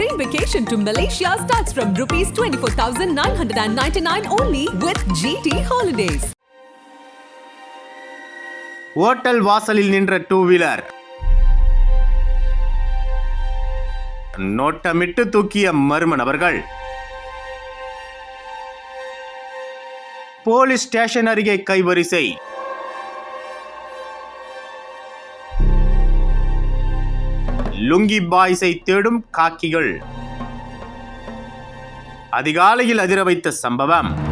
train vacation to Malaysia starts from rupees 24,999 only with GT Holidays. Hotel வாசலில் நின்ற two wheeler நோட்டமிட்டு தூக்கிய மர்ம நபர்கள் போலீஸ் ஸ்டேஷன் அருகே கைவரிசை லுங்கி பாய்ஸை தேடும் காக்கிகள். அதிகாலையில் அதிர வைத்த சம்பவம்.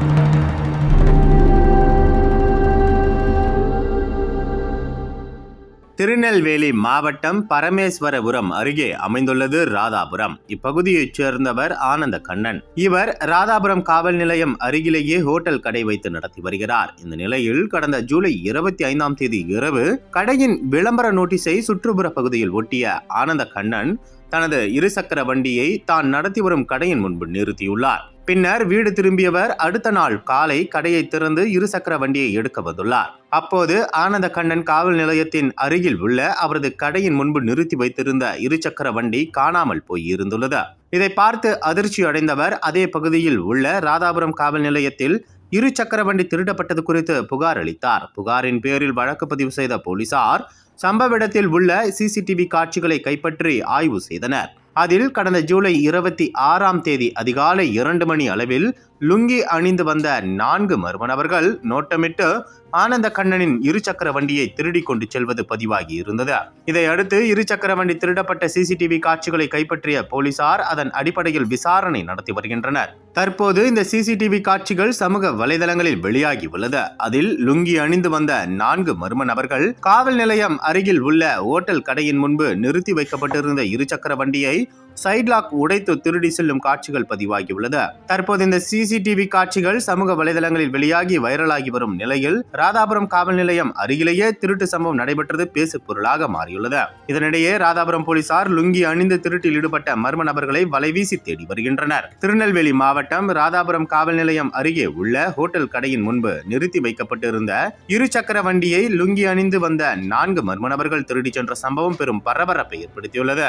திருநெல்வேலி மாவட்டம் பரமேஸ்வரபுரம் அருகே அமைந்துள்ளது ராதாபுரம். இப்பகுதியைச் சேர்ந்தவர் ஆனந்த கண்ணன் இவர் ராதாபுரம் காவல் நிலையம் அருகிலேயே ஹோட்டல் கடை வைத்து நடத்தி வருகிறார். இந்த நிலையில் கடந்த ஜூலை இருபத்தி ஐந்தாம் தேதி இரவு கடையின் விளம்பர நோட்டீஸை சுற்றுப்புற பகுதியில் ஒட்டிய ஆனந்த கண்ணன் தனது இருசக்கர வண்டியை தான் நடத்தி வரும் கடையின் முன்பு நிறுத்தியுள்ளார். பின்னர் வீடு திரும்பியவர் அடுத்த நாள் காலை கடையை திறந்து இருசக்கர வண்டியை எடுக்க வந்துள்ளார். அப்போது ஆனந்த கண்ணன் காவல் நிலையத்தின் அருகில் உள்ள அவரது கடையின் முன்பு நிறுத்தி வைத்திருந்த இருசக்கர வண்டி காணாமல் போயிருந்துள்ளது. இதை பார்த்து அதிர்ச்சி அடைந்தவர் அதே பகுதியில் உள்ள ராதாபுரம் காவல் நிலையத்தில் இரு சக்கர வண்டி திருடப்பட்டது குறித்து புகார் அளித்தார். புகாரின் பேரில் வழக்கு பதிவு செய்த போலீசார் சம்பவ இடத்தில் உள்ள சிசிடிவி காட்சிகளை கைப்பற்றி ஆய்வு செய்தனர். அதில் கடந்த ஜூலை இருபத்தி ஆறாம் தேதி அதிகாலை இரண்டு மணி அளவில் லுங்கி அணிந்து வந்த நான்கு மர்ம நபர்கள் நோட்டமிட்டு ஆனந்த கண்ணனின் இருசக்கர வண்டியை திருடி கொண்டு செல்வது பதிவாகி இருந்தது. இதையடுத்து இருசக்கர வண்டி திருடப்பட்ட சிசிடிவி காட்சிகளை கைப்பற்றிய போலீசார் அதன் அடிப்படையில் விசாரணை நடத்தி வருகின்றனர். தற்போது இந்த சிசிடிவி காட்சிகள் சமூக வலைதளங்களில் வெளியாகி உள்ளது. அதில் லுங்கி அணிந்து வந்த நான்கு மர்ம நபர்கள் காவல் நிலையம் அருகில் உள்ள ஓட்டல் கடையின் முன்பு நிறுத்தி வைக்கப்பட்டிருந்த இருசக்கர வண்டியை சைட்லாக் உடைத்து திருடி செல்லும் காட்சிகள் பதிவாகியுள்ளது. தற்போது இந்த சிசிடிவி காட்சிகள் சமூக வலைதளங்களில் வெளியாகி வைரலாகி வரும் நிலையில் ராதாபுரம் காவல் நிலையம் அருகிலேயே திருட்டு சம்பவம் நடைபெற்றது பேசு பொருளாக மாறியுள்ளது. இதனிடையே ராதாபுரம் போலீசார் லுங்கி அணிந்து திருட்டில் ஈடுபட்ட மர்ம நபர்களை வலைவீசி தேடி வருகின்றனர். திருநெல்வேலி மாவட்டம் ராதாபுரம் காவல் நிலையம் அருகே உள்ள ஹோட்டல் கடையின் முன்பு நிறுத்தி வைக்கப்பட்டிருந்த இரு சக்கர வண்டியை லுங்கி அணிந்து வந்த நான்கு மர்ம நபர்கள் திருடிச் சென்ற சம்பவம் பெரும் பரபரப்பை ஏற்படுத்தியுள்ளது.